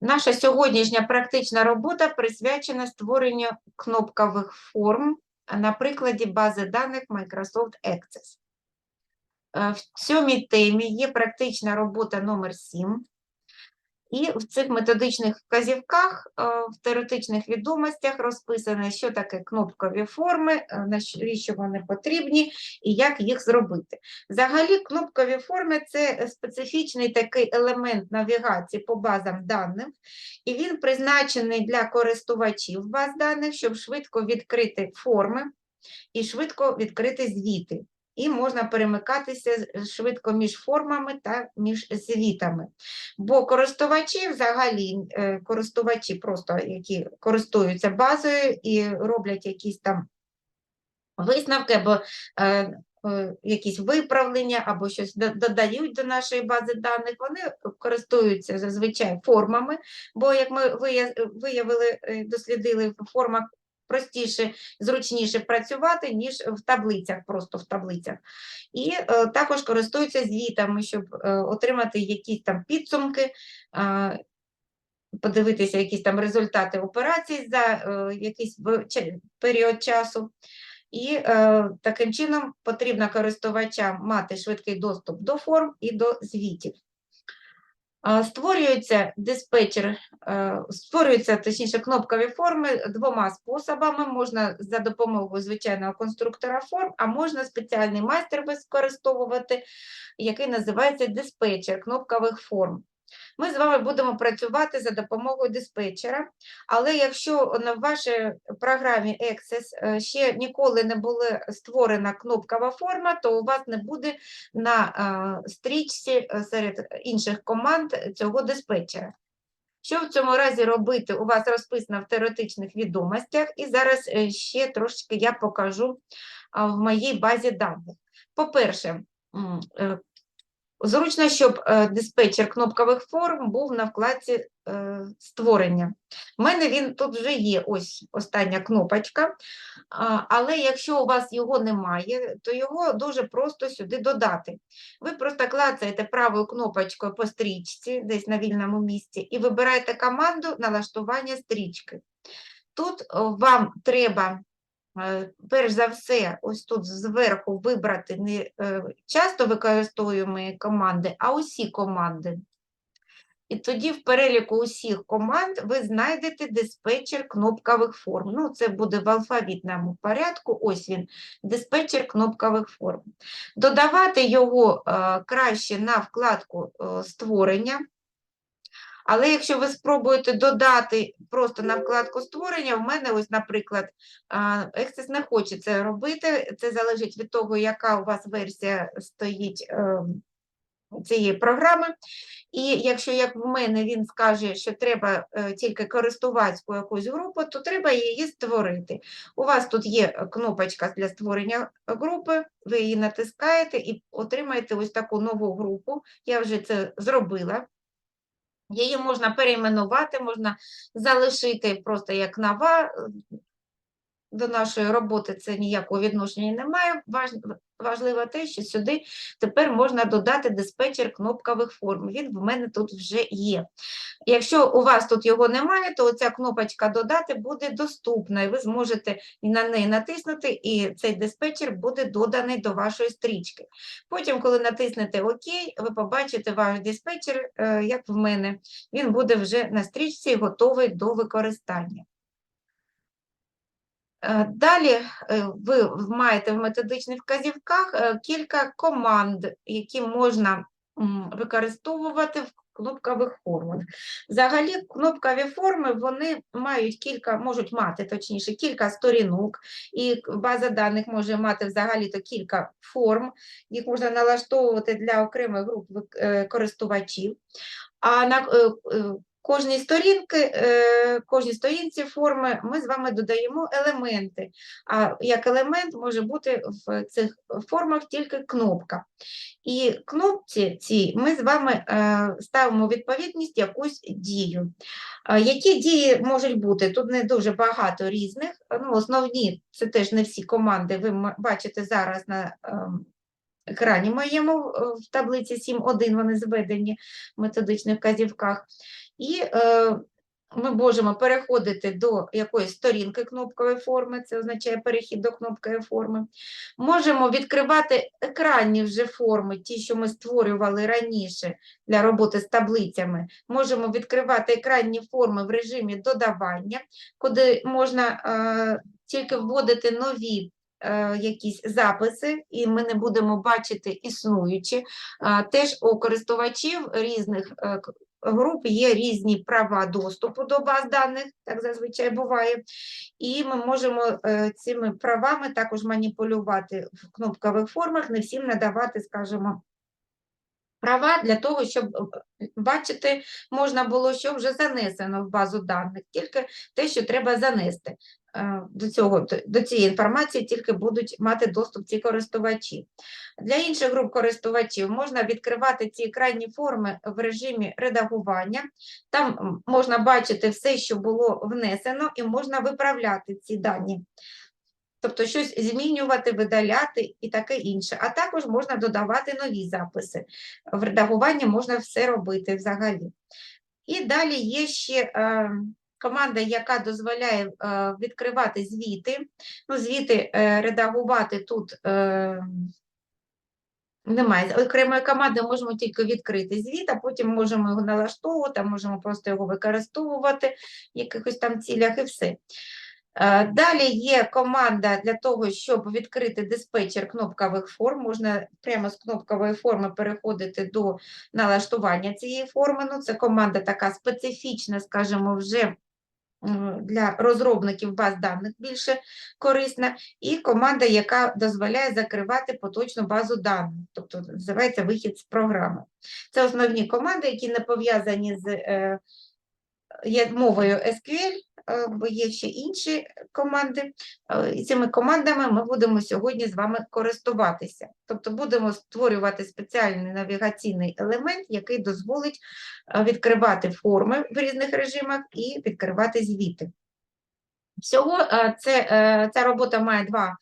Наша сьогоднішня практична робота присвячена створенню кнопкових форм на прикладі бази даних Microsoft Access. Е, В цьому темі є практична робота номер 7. І в цих методичних вказівках, е, в теоретичних відомостях розписано, що таке кнопкові форми, е, навіщо вони потрібні і як їх зробити. Взагалі, кнопкові форми це специфічний такий елемент навігації по базам даних, і він призначений для користувачів баз даних, щоб швидко відкрити форми і швидко відкрити звіти. І можна перемикатися швидко між формами та між звітами. Бо користувачі взагалі, е, користувачі просто, які користуються базою і роблять якісь там висновки або е, е, якісь виправлення, або щось додають до нашої бази даних, вони користуються зазвичай формами, бо, як ми виявили, е, дослідили, в формах простіше, зручніше працювати, ніж в таблицях, просто в таблицях. І е, також користуються звітами, щоб е, отримати якісь там підсумки, е, подивитися якісь там результати операцій за е, якийсь період часу. І е, таким чином потрібно користувачам мати швидкий доступ до форм і до звітів. Створюється диспетчер, створюється створюються, точніше, кнопкові форми двома способами. Можна за допомогою звичайного конструктора форм, а можна спеціальний майстер використовувати, який називається диспетчер кнопкових форм. Ми з вами будемо працювати за допомогою диспетчера, але якщо на вашій програмі Access е, ще ніколи не була створена кнопкова форма, то у вас не буде на е, стрічці е, серед інших команд цього диспетчера. Що в цьому разі робити? У вас розписано в теоретичних відомостях, і зараз ще трошки я покажу в моїй базі даних. По-перше, Зручно, щоб е, диспетчер кнопкових форм був на вкладці е, створення. У мене він тут вже є, ось остання кнопочка, але якщо у вас його немає, то його дуже просто сюди додати. Ви просто клацаєте правою кнопочкою по стрічці, десь на вільному місці, і вибираєте команду налаштування стрічки. Тут е, вам треба перш за все, ось тут зверху вибрати не е, часто використовуємо команди, а усі команди. І тоді в переліку усіх команд ви знайдете диспетчер кнопкових форм. Ну, це буде в алфавітному порядку. Ось він, диспетчер кнопкових форм. Додавати його е, краще на вкладку е, створення. Але якщо ви спробуєте додати просто на вкладку створення, в мене ось, наприклад, Access не хоче це робити. Це залежить від того, яка у вас версія стоїть ем, цієї програми. І якщо, як в мене, він скаже, що треба е, тільки користувацьку якусь групу, то треба її створити. У вас тут є кнопочка для створення групи, ви її натискаєте і отримаєте ось таку нову групу. Я вже це зробила. Її можна перейменувати, можна залишити просто як нова. До нашої роботи це ніякого відношення не має. Важ- Важливо те, що сюди тепер можна додати диспетчер кнопкових форм. Він в мене тут вже є. Якщо у вас тут його немає, то ця кнопочка додати буде доступна, і ви зможете на неї натиснути, і цей диспетчер буде доданий до вашої стрічки. Потім, коли натиснете ОК, ви побачите ваш диспетчер, е, як в мене. Він буде вже на стрічці готовий до використання. Е, Далі е, ви маєте в методичних вказівках е, кілька команд, які можна використовувати в кнопкових формах. Взагалі, кнопкові форми вони мають кілька, можуть мати точніше кілька сторінок, і база даних може мати взагалі-то кілька форм, їх можна налаштовувати для окремих груп користувачів. А на кожній сторінки, е, кожній сторінці форми ми з вами додаємо елементи. А як елемент може бути в цих формах тільки кнопка. І кнопці ці ми з вами е, ставимо відповідність якусь дію. Які дії можуть бути? Тут не дуже багато різних. Ну, основні це теж не всі команди. Ви бачите зараз на ем, екрані моєму е, в таблиці 7.1 вони зведені в методичних вказівках. І е, ми можемо переходити до якоїсь сторінки кнопкової форми, це означає перехід до кнопкової форми. Можемо відкривати екранні вже форми, ті, що ми створювали раніше для роботи з таблицями. Можемо відкривати екранні форми в режимі додавання, куди можна е, тільки вводити нові. Е, Якісь записи, і ми не будемо бачити існуючі. Теж у користувачів різних е, груп є різні права доступу до баз даних, так зазвичай буває. І ми можемо е, цими правами також маніпулювати в кнопкових формах, не всім надавати, скажімо, права для того, щоб е, бачити можна було, що вже занесено в базу даних, тільки те, що треба занести. Е, До цього до- цієї інформації тільки будуть мати доступ ці користувачі. Для інших груп користувачів можна відкривати ці екранні форми в режимі редагування. Там можна бачити все, що було внесено, і можна виправляти ці дані. Тобто щось змінювати, видаляти і таке інше. А також можна додавати нові записи. В редагуванні можна все робити взагалі. І далі є ще е, команда, яка дозволяє е, відкривати звіти. Ну, звіти е, редагувати тут немає. Окремої команди можемо тільки відкрити звіт, а потім можемо його налаштовувати, можемо просто його використовувати в якихось там цілях і все. Е, Далі є команда для того, щоб відкрити диспетчер кнопкових форм. Можна прямо з кнопкової форми переходити до налаштування цієї форми. Ну, це команда така специфічна, скажімо, вже для розробників баз даних більше корисна, і команда, яка дозволяє закривати поточну базу даних, тобто називається вихід з програми. Це основні команди, які не пов'язані з е, мовою SQL, бо є ще інші команди. е, І цими командами ми будемо сьогодні з вами користуватися. Тобто будемо створювати спеціальний навігаційний елемент, який дозволить е, відкривати форми в різних режимах і відкривати звіти. Всього е, це, е, ця робота має два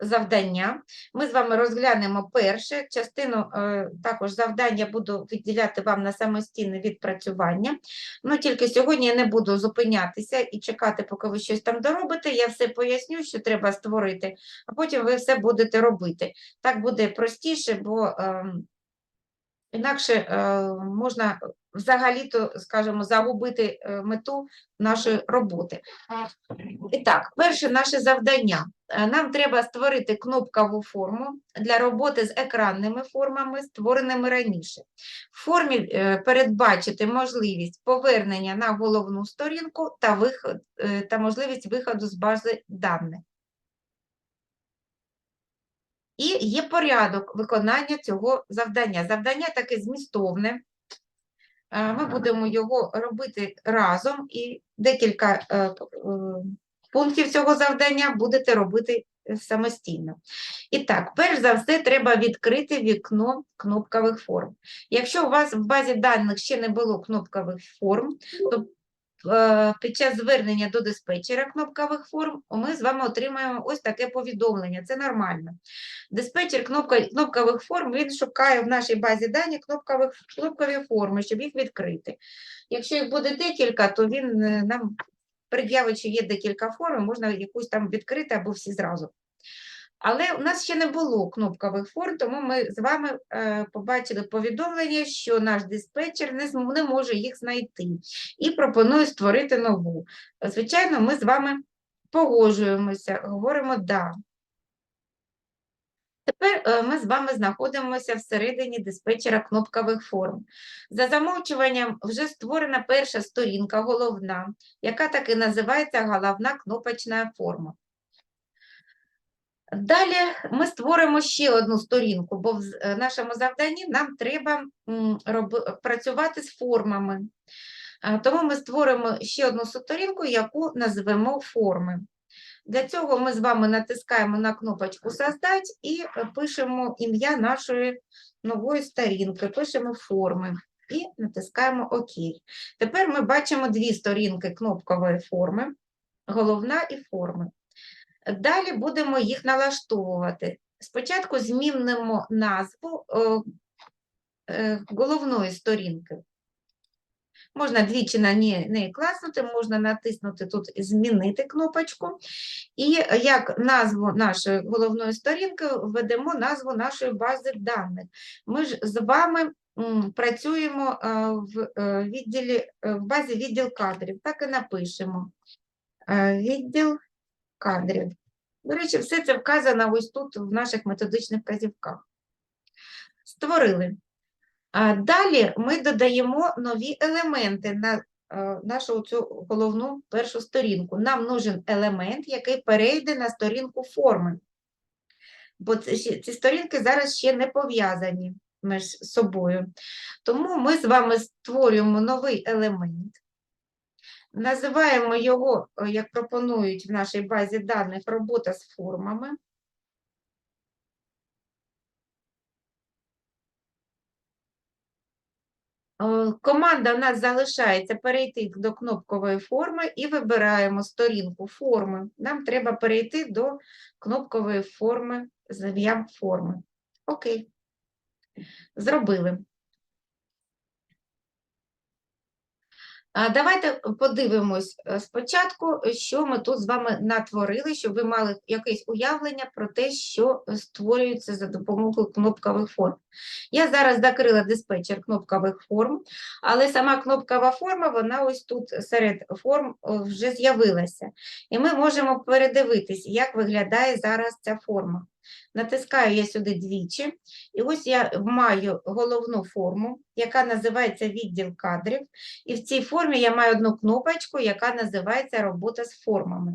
завдання. Ми з вами розглянемо перше. Частину е, також завдання буду відділяти вам на самостійне відпрацювання. Ну, тільки сьогодні я не буду зупинятися і чекати, поки ви щось там доробите. Я все поясню, що треба створити, а потім ви все будете робити. Так буде простіше, бо ем, інакше е, можна взагалі-то, скажімо, загубити е, мету нашої роботи. І так, перше наше завдання. Е, Нам треба створити кнопкову форму для роботи з екранними формами, створеними раніше. В формі передбачити можливість повернення на головну сторінку та, виход, та можливість виходу з бази даних. І є порядок виконання цього завдання. Завдання таке змістовне. Е, Ми будемо його робити разом, і декілька е, е, пунктів цього завдання будете робити самостійно. І так, перш за все, треба відкрити вікно кнопкових форм. Якщо у вас в базі даних ще не було кнопкових форм, то під час звернення до диспетчера кнопкових форм ми з вами отримаємо ось таке повідомлення. Це нормально. Диспетчер кнопка, кнопкових форм він шукає в нашій базі даних кнопкових, кнопкові форми, щоб їх відкрити. Якщо їх буде декілька, то він е, нам пред'явить, що є декілька форм, можна якусь там відкрити або всі зразу. Але у нас ще не було кнопкових форм, тому ми з вами е, побачили повідомлення, що наш диспетчер не, не може їх знайти і пропонує створити нову. Звичайно, ми з вами погоджуємося, говоримо «да». Тепер е, ми з вами знаходимося всередині диспетчера кнопкових форм. За замовчуванням вже створена перша сторінка, головна, яка так і називається головна кнопочна форма. Далі ми створимо ще одну сторінку, бо в е, нашому завданні нам треба працювати з формами. Тому ми створимо ще одну сторінку, яку назвемо форми. Для цього ми з вами натискаємо на кнопочку «Создать» і е, пишемо ім'я нашої нової сторінки, пишемо форми і натискаємо ОК. Тепер ми бачимо дві сторінки кнопкової форми, головна і форми. Далі будемо їх налаштовувати. Спочатку змінимо назву е, е, головної сторінки. Можна двічі на неї класнути, можна натиснути тут Змінити кнопочку. І як назву нашої головної сторінки введемо назву нашої бази даних. Ми ж з вами працюємо е, в відділі, в базі відділ кадрів. Так і напишемо. Відділ кадрів. До речі, все це вказано ось тут в наших методичних вказівках. Створили. Далі ми додаємо нові елементи на е, нашу цю головну першу сторінку. Нам нужен елемент, який перейде на сторінку форми. Бо ці сторінки зараз ще не пов'язані між собою. Тому ми з вами створюємо новий елемент. Називаємо його, е, як пропонують в нашій базі даних, робота з формами. Е, Команда у нас залишається перейти до кнопкової форми і вибираємо сторінку форми. Нам треба перейти до кнопкової форми з форми. Окей. Зробили. Давайте подивимось е, спочатку, що ми тут з вами натворили, щоб ви мали якесь уявлення про те, що е, створюється за допомогою кнопкових форм. Я зараз закрила диспетчер кнопкових форм, але сама кнопкова форма, вона ось тут серед форм вже з'явилася. І ми можемо передивитись, як виглядає зараз ця форма. Натискаю я сюди двічі, і ось я маю головну форму, яка називається відділ кадрів. І в цій формі я маю одну кнопочку, яка називається робота з формами.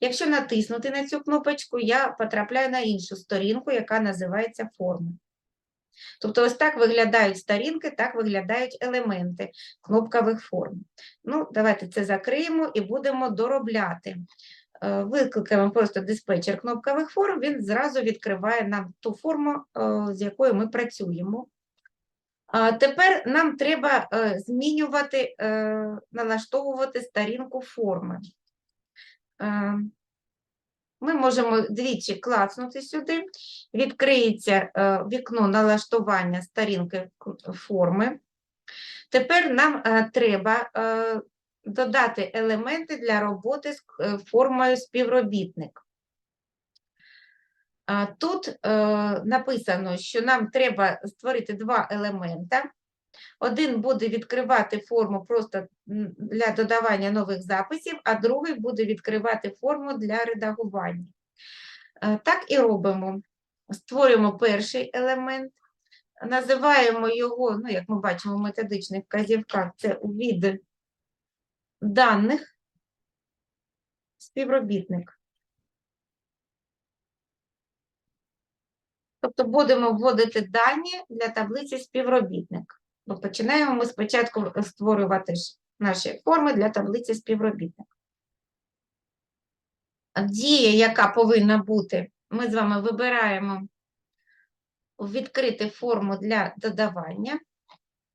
Якщо натиснути на цю кнопочку, я потрапляю на іншу сторінку, яка називається форми. Тобто, ось так виглядають сторінки, так виглядають елементи кнопкових форм. Ну, давайте це закриємо і будемо доробляти. Е, Викликаємо просто диспетчер кнопкових форм, він зразу відкриває нам ту форму, е, з якою ми працюємо. Тепер нам треба е, змінювати, налаштовувати сторінку форми. Ми можемо двічі клацнути сюди, відкриється вікно налаштування сторінки форми. Тепер нам треба додати елементи для роботи з е, формою співробітник. Тут е, написано, що нам треба створити два елемента. Один буде відкривати форму просто для додавання нових записів, а другий буде відкривати форму для редагування. Е, Так і робимо. Створюємо перший елемент, називаємо його, ну, як ми бачимо в методичних вказівках, це від даних співробітник. Тобто будемо вводити дані для таблиці співробітник. Бо починаємо ми спочатку створювати наші форми для таблиці співробітник. Дія, яка повинна бути, ми з вами вибираємо відкрити форму для додавання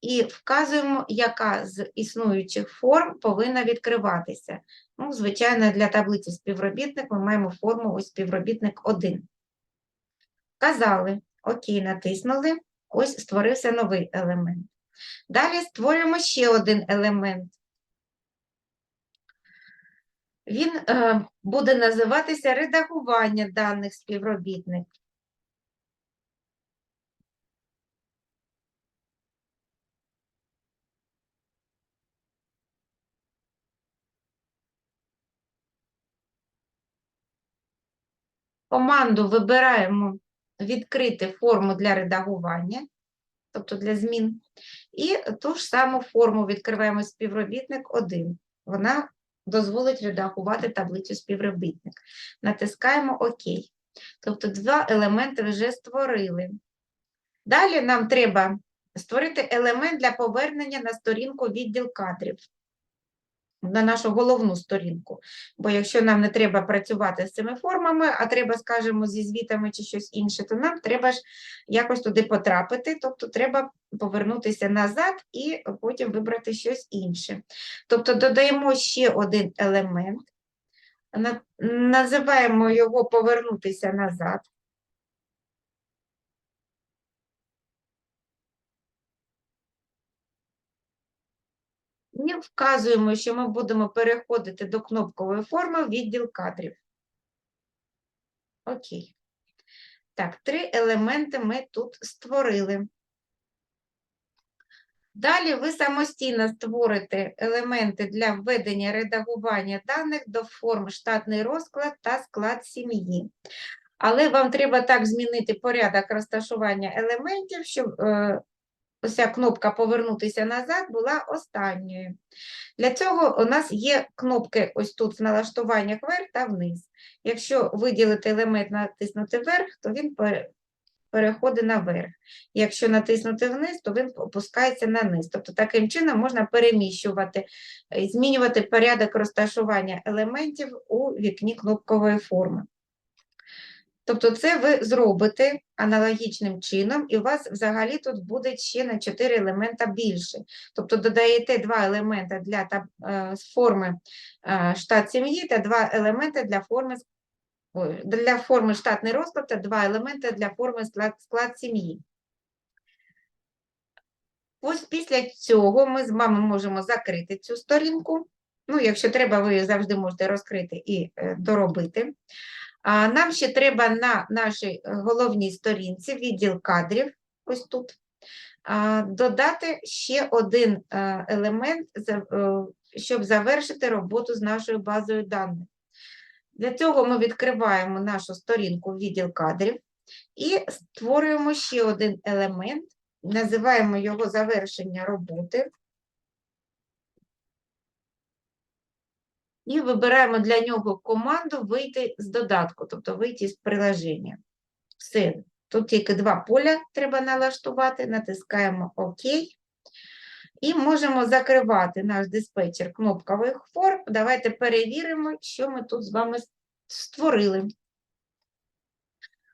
і вказуємо, яка з існуючих форм повинна відкриватися. Ну, звичайно, для таблиці співробітник ми маємо форму ось співробітник 1. Вказали, окей, натиснули, ось створився новий елемент. Далі створюємо ще один елемент. Він е, буде називатися редагування даних співробітник. Команду вибираємо відкрити форму для редагування, тобто для змін, і ту ж саму форму відкриваємо співробітник 1. Вона дозволить редагувати таблицю співробітник. Натискаємо ОК. Тобто два елементи вже створили. Далі нам треба створити елемент для повернення на сторінку відділ кадрів, на нашу головну сторінку. Бо якщо нам не треба працювати з цими формами, а треба, скажімо, зі звітами чи щось інше, то нам треба ж якось туди потрапити, тобто треба повернутися назад і потім вибрати щось інше. Тобто додаємо ще один елемент, називаємо його повернутися назад. І вказуємо, що ми будемо переходити до кнопкової форми відділ кадрів. Окей. Так, три елементи ми тут створили. Далі ви самостійно створите елементи для введення редагування даних до форм штатний розклад та склад сім'ї. Але вам треба так змінити порядок розташування елементів, щоб оця кнопка Повернутися назад була останньою. Для цього у нас є кнопки ось тут в налаштуваннях вверх та вниз. Якщо виділити елемент, натиснути вверх, то він переходить наверх. Якщо натиснути вниз, то він опускається на низ. Тобто таким чином можна переміщувати, е, змінювати порядок розташування елементів у вікні кнопкової форми. Тобто це ви зробите аналогічним чином, і у вас взагалі тут буде ще на 4 елемента більше. Тобто додаєте два елемента для таб- е, форми е, штат сім'ї та два елементи для форми для форми штатний розклад та два елементи для форми склад, склад сім'ї. Ось після цього ми з вами можемо закрити цю сторінку. Ну, якщо треба, ви завжди можете розкрити і е, доробити. Нам ще треба на нашій головній сторінці відділ кадрів, ось тут, додати ще один е, елемент, е, щоб завершити роботу з нашою базою даних. Для цього ми відкриваємо нашу сторінку відділ кадрів і створюємо ще один елемент, називаємо його завершення роботи. І вибираємо для нього команду вийти з додатку, тобто вийти з приложення. Все, тут тільки два поля треба налаштувати, натискаємо ОК. І можемо закривати наш диспетчер кнопкових форм. Давайте перевіримо, що ми тут з вами створили.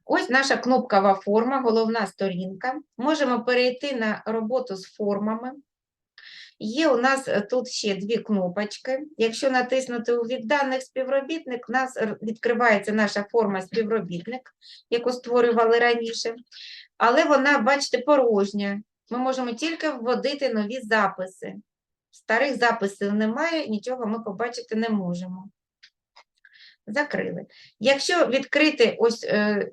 Ось наша кнопкова форма, головна сторінка. Можемо перейти на роботу з формами. Є у нас е, тут ще дві кнопочки. Якщо натиснути у від даних співробітник, у нас відкривається наша форма співробітник, яку створювали раніше. Але вона, бачите, порожня. Ми можемо тільки вводити нові записи. Старих записів немає, нічого ми побачити не можемо. Закрили. Якщо відкрити ось е,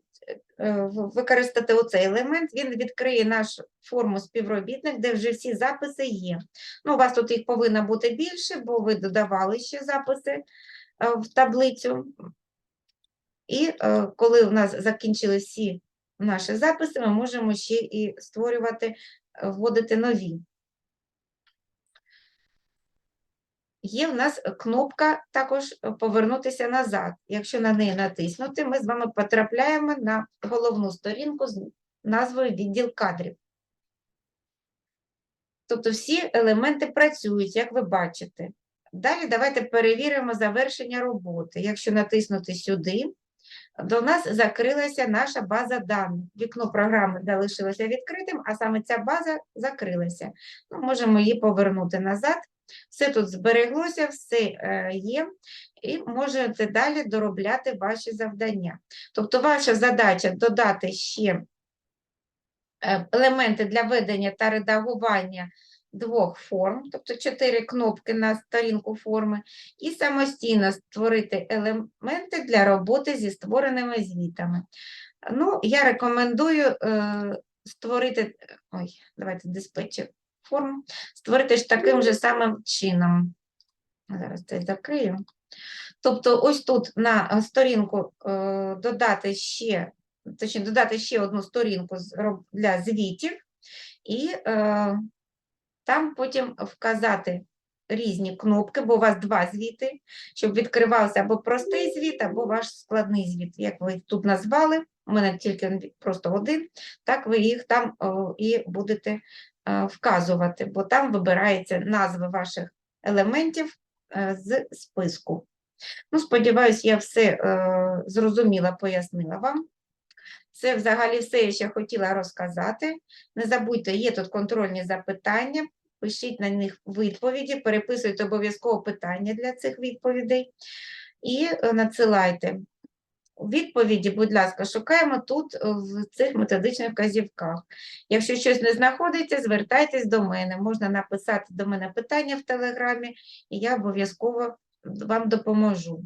використати оцей елемент, він відкриє нашу форму співробітник, де вже всі записи є. Ну, у вас тут їх повинно бути більше, бо ви додавали ще записи е, в таблицю. І е, коли у нас закінчились всі наші записи, ми можемо ще і створювати, е, вводити нові. Є в нас кнопка також е, повернутися назад. Якщо на неї натиснути, ми з вами потрапляємо на головну сторінку з назвою відділ кадрів. Тобто всі елементи працюють, як ви бачите. Далі давайте перевіримо завершення роботи. Якщо натиснути сюди, до нас закрилася наша база даних. Вікно програми залишилося відкритим, а саме ця база закрилася. Ну, можемо її повернути назад. Все тут збереглося, все е, є, і можете далі доробляти ваші завдання. Тобто, ваша задача додати ще е, елементи для ведення та редагування двох форм, тобто чотири кнопки на сторінку форми, і самостійно створити елементи для роботи зі створеними звітами. Ну, я рекомендую е, створити, ой, давайте диспетчер форм, створити ж таким же самим чином. Зараз це закрию. Тобто, ось тут на сторінку е, додати ще, точніше, додати ще одну сторінку для звітів, і е, там потім вказати різні кнопки, бо у вас два звіти, щоб відкривався або простий звіт, або ваш складний звіт, як ви тут назвали. У мене тільки просто один, так ви їх там і будете вказувати, бо там вибирається назви ваших елементів е, з списку. Ну, сподіваюсь, я все е, зрозуміла, пояснила вам. Це взагалі все, я ще хотіла розказати. Не забудьте, є тут контрольні запитання, пишіть на них відповіді, переписуйте обов'язково питання для цих відповідей і е, надсилайте відповіді, будь ласка, шукаємо тут е, в цих методичних вказівках. Якщо щось не знаходиться, звертайтесь до мене. Можна написати до мене питання в Телеграмі, і я обов'язково вам допоможу.